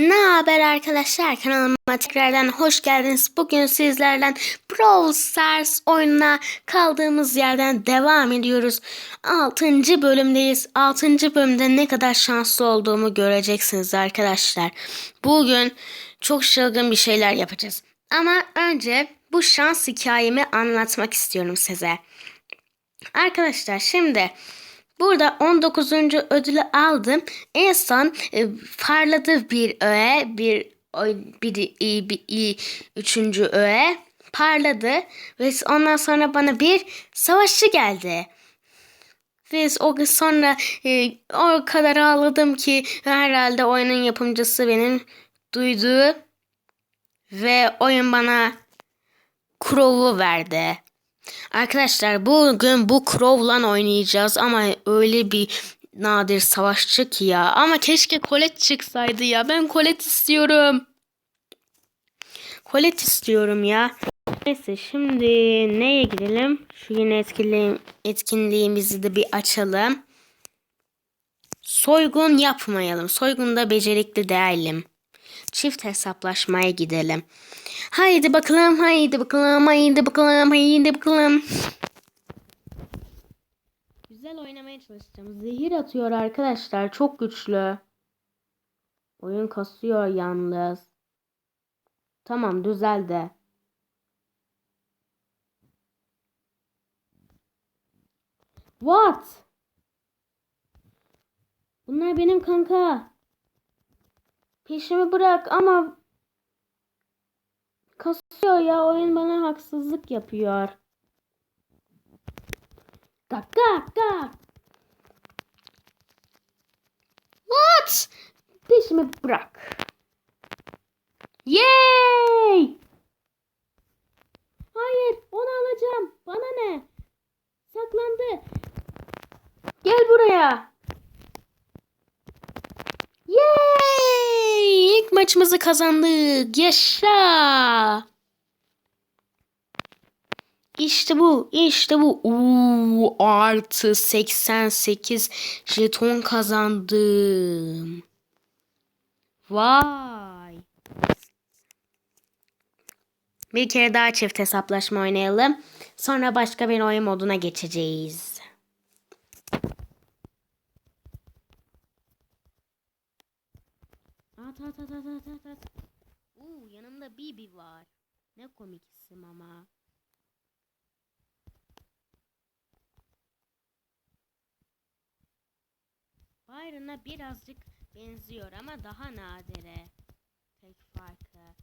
Ne haber arkadaşlar? Kanalıma tekrardan hoş geldiniz. Bugün sizlerden Brawl Stars oyununa kaldığımız yerden devam ediyoruz. 6. bölümdeyiz. 6. bölümde ne kadar şanslı olduğumu göreceksiniz arkadaşlar. Bugün çok çılgın bir şeyler yapacağız. Ama önce bu şans hikayemi anlatmak istiyorum size. Arkadaşlar şimdi Burada 19. ödülü aldım. En son e, parladı bir öğe, bir bir, bir, bir, bir üçüncü öğe parladı ve ondan sonra bana bir savaşçı geldi. Ve o gün sonra e, o kadar ağladım ki herhalde oyunun yapımcısı benim duydu ve oyun bana Crow'u verdi. Arkadaşlar bugün bu Crow'la oynayacağız ama öyle bir nadir savaşçı ki ya. Ama keşke Colette çıksaydı ya. Ben Colette istiyorum. Colette istiyorum ya. Neyse şimdi neye gidelim? Şu yine etkinliğim, etkinliğimizi de bir açalım. Soygun yapmayalım. Soygunda becerikli değilim. Çift hesaplaşmaya gidelim. Haydi bakalım, haydi bakalım, haydi bakalım, haydi bakalım. Güzel oynamaya çalışacağım. Zehir atıyor arkadaşlar. Çok güçlü. Oyun kasıyor yalnız. Tamam düzeldi. What? Bunlar benim kanka. Peşimi bırak ama kasıyor ya oyun bana haksızlık yapıyor. Gak gak gak. What? Peşimi bırak. Yay! Hayır, onu alacağım. Bana ne? Saklandı. Gel buraya. Yay! Maçımızı kazandık. Yaşa! İşte bu, işte bu. Uuu, artı 88 jeton kazandım. Vay. Bir kere daha çift hesaplaşma oynayalım. Sonra başka bir oyun moduna geçeceğiz. At at at at at at at. Uuu yanımda Bibi var. Ne komik isim ama. Byron'a birazcık benziyor ama daha nadire. Tek farkı.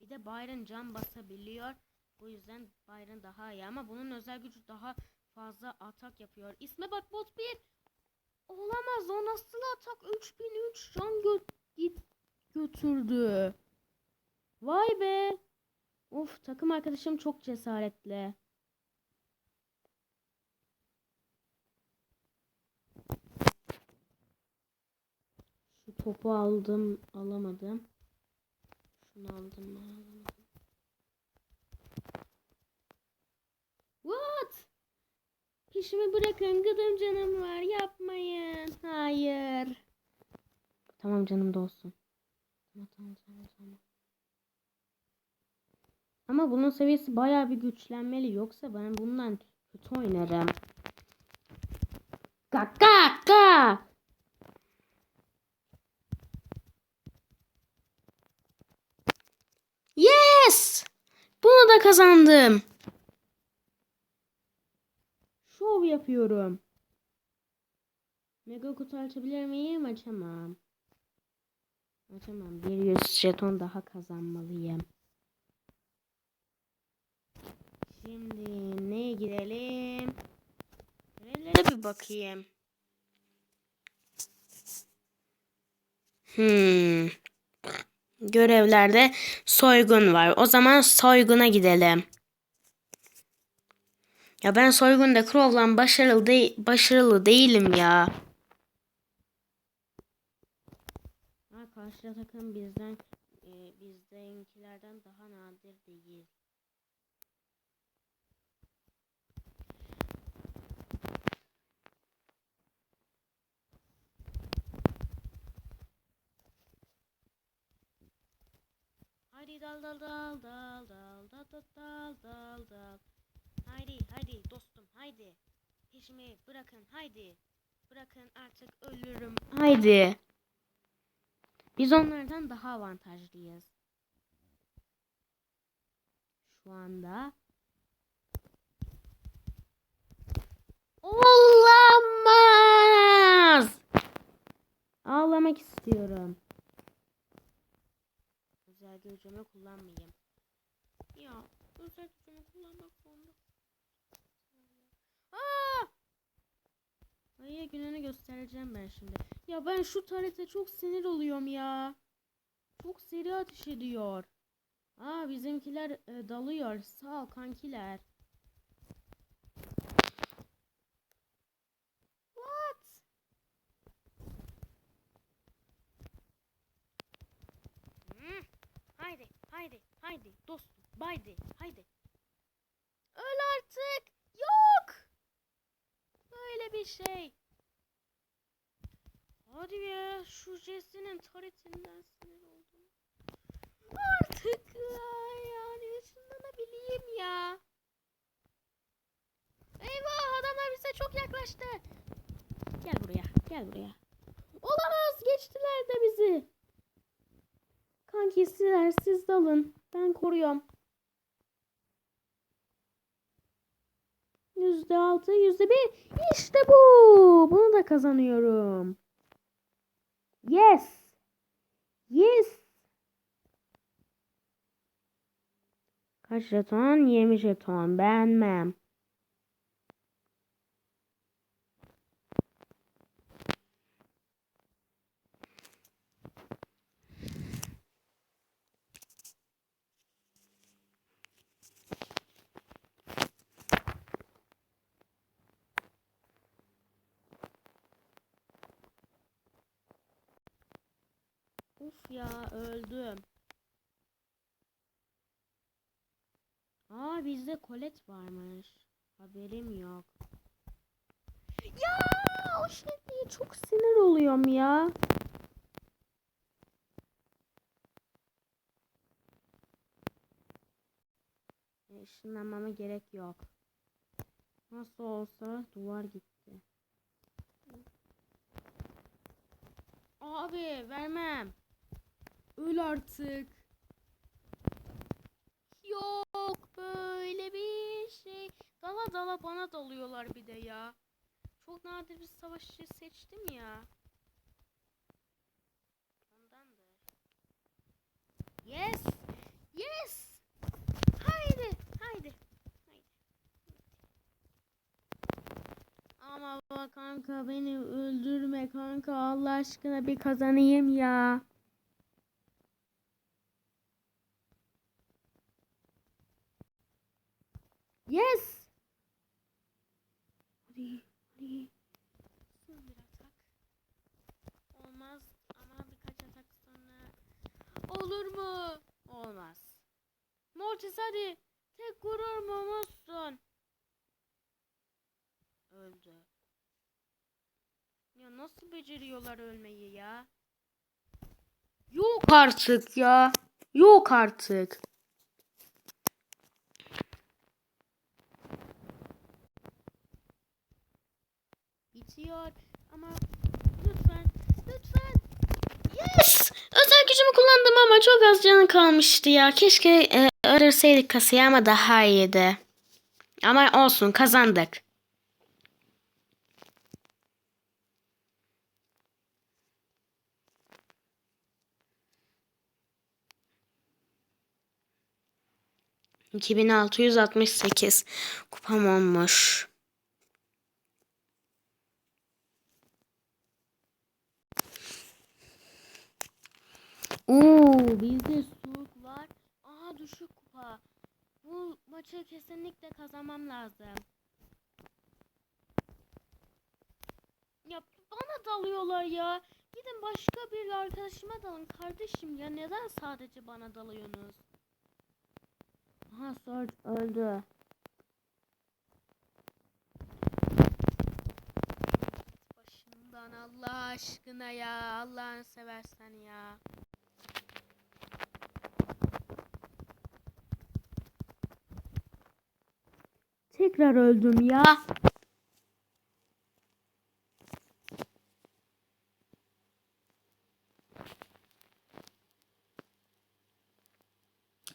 Bir de Byron can basabiliyor. Bu yüzden Byron daha iyi ama bunun özel gücü daha fazla atak yapıyor. İsme bak bot 1. Olamaz o nasıl atak 3003 can gö git götürdü. Vay be. Of takım arkadaşım çok cesaretli. Şu topu aldım alamadım. Şunu aldım alamadım. What? Peşimi bırakın gıdım canım var yapmayın. Hayır. Tamam canım da olsun. Tamam tamam tamam tamam. Ama bunun seviyesi bayağı bir güçlenmeli. Yoksa ben bundan kötü oynarım. Kaka kaka. Yes! Bunu da kazandım. Yapıyorum. Mega kutu açabilir miyim? Açamam. Açamam. Bir yüz jeton daha kazanmalıyım. Şimdi neye girelim? Nerelere bir bakayım. Hmm. Görevlerde soygun var. O zaman soyguna gidelim. Ya ben soygunda Crow'la başarılı, de başarılı değilim ya. Ha, karşı takım bizden e, bizdenkilerden daha nadir değil. Hadi dal dal dal dal dal dal dal dal dal dal Haydi haydi dostum haydi. Peşimi bırakın haydi. Bırakın artık ölürüm. Haydi. Biz onlardan daha avantajlıyız. Şu anda Olamaz. Ağlamak istiyorum. Özel gücümü kullanmayayım. Ya özel gücümü kullanmak zorunda. Aa! Ayıya gününü göstereceğim ben şimdi. Ya ben şu tarete çok sinir oluyorum ya. Çok seri ateş ediyor. Aa bizimkiler e, dalıyor. Sağ ol kankiler. What? Hmm, Haydi, haydi, haydi dostum, haydi, haydi. Öl artık. Böyle bir şey. Hadi ya, şu Jesse'nin taretinden sinir oldum. Artık ya, yani ışınlanabileyim ya. Eyvah adamlar bize çok yaklaştı. Gel buraya, gel buraya. Olamaz, geçtiler de bizi. Kanki sizler siz dalın. Ben koruyorum. Yüzde altı, yüzde bir. İşte bu. Bunu da kazanıyorum. Yes. Yes. Kaç jeton? 20 jeton. Beğenmem. Uf ya öldüm. Aa bizde kolet varmış. Haberim yok. Ya o şey çok sinir oluyorum ya. E, Işınlanmama gerek yok. Nasıl olsa duvar gitti. Abi vermem. Öl artık. Yok böyle bir şey. Dala dala bana dalıyorlar bir de ya. Çok nadir bir savaşçı seçtim ya. Ondandır. Yes. Yes. Haydi. Haydi. Haydi. Ama bak kanka beni öldürme kanka Allah aşkına bir kazanayım ya. Yes. Hadi, hadi. Son bir atak. Olmaz ama birkaç atak sonra. Olur mu? Olmaz. Mortis hadi. Tek gurur musun? Öldü. Ya nasıl beceriyorlar ölmeyi ya? Yok artık ya. Yok artık. Bitiyor ama lütfen lütfen. Yes! Özel gücümü kullandım ama çok az canı kalmıştı ya. Keşke e, öldürseydik kasayı ama daha iyiydi. Ama olsun kazandık. İki bin altı yüz altmış sekiz kupam olmuş. Oo, bizde soğuk var. Aha düşük kupa. Bu maçı kesinlikle kazanmam lazım. Ya bana dalıyorlar ya. Gidin başka bir arkadaşıma dalın kardeşim ya. Neden sadece bana dalıyorsunuz? Aha Sword öldü. Başımdan Allah aşkına ya. Allah'ını seversen ya. Tekrar öldüm ya.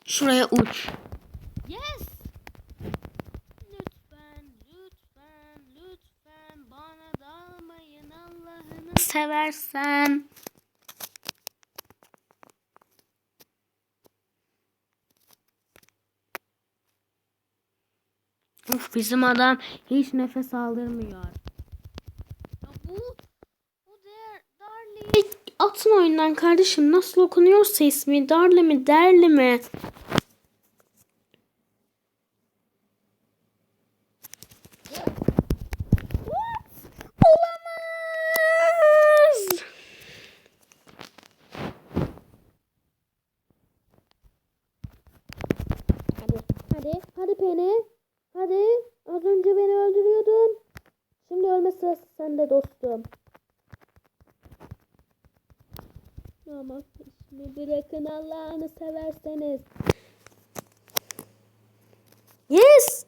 Şuraya uç. Yes. Lütfen, lütfen, lütfen bana dalmayın Allah'ını seversen. Bizim adam hiç nefes aldırmıyor. Ya bu bu der, Darli atın oyundan kardeşim nasıl okunuyorsa ismi Darli mi Derli mi? Olamaz. Hadi, hadi, hadi Penny. Hadi, az önce beni öldürüyordun. Şimdi sırası sende dostum. Ama peşimi bırakın Allah'ını severseniz. Yes.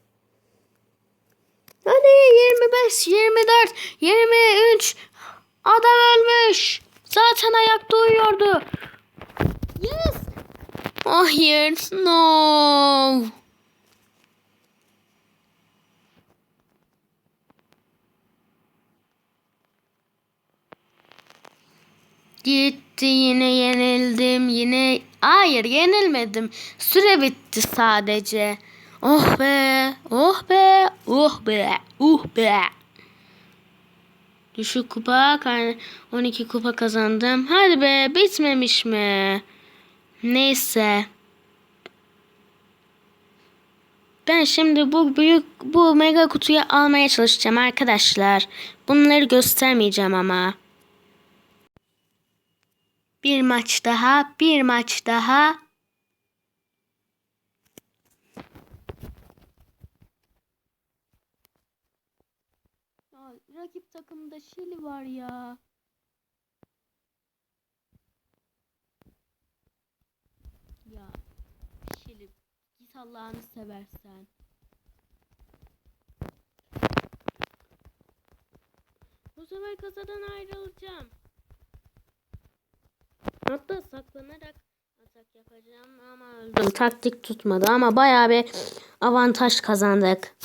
Hadi 25, 24, 23. Adam ölmüş. Zaten ayakta uyuyordu. Yes. Hayır. No. Gitti yine yenildim yine hayır yenilmedim. Süre bitti sadece. Oh be oh be oh be uh be. Düşük kupa kay- 12 kupa kazandım. Hadi be bitmemiş mi? Neyse. Ben şimdi bu büyük bu mega kutuyu almaya çalışacağım arkadaşlar. Bunları göstermeyeceğim ama bir maç daha, bir maç daha. Rakip takımda Şili var ya. Ya Şili git Allah'ını seversen. Bu sefer kasadan ayrılacağım. Hatta saklanarak atak yapacağım ama öldüm. Taktik tutmadı ama bayağı bir avantaj kazandık.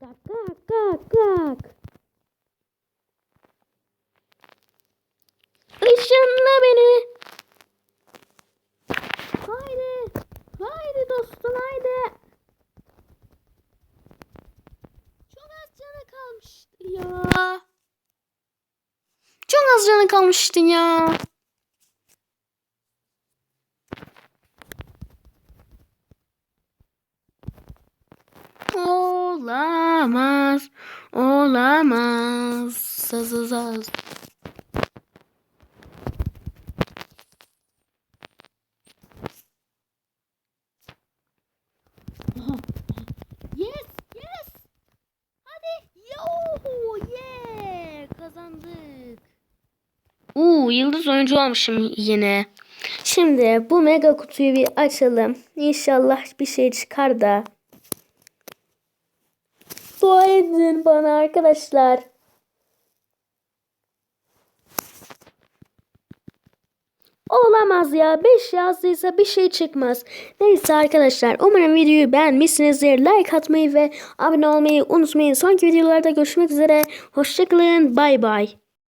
Kalk kalk kalk kalk. Işınla beni. Haydi. Haydi dostum haydi. Çok az canı kalmıştı ya. Çok kalmıştı ya. Olamaz. Olamaz. Saz oyuncu olmuşum yine. Şimdi bu mega kutuyu bir açalım. İnşallah bir şey çıkar da. Dua edin bana arkadaşlar. Olamaz ya. 5 yazdıysa bir şey çıkmaz. Neyse arkadaşlar umarım videoyu beğenmişsinizdir. Like atmayı ve abone olmayı unutmayın. Sonraki videolarda görüşmek üzere. Hoşçakalın. Bay bay.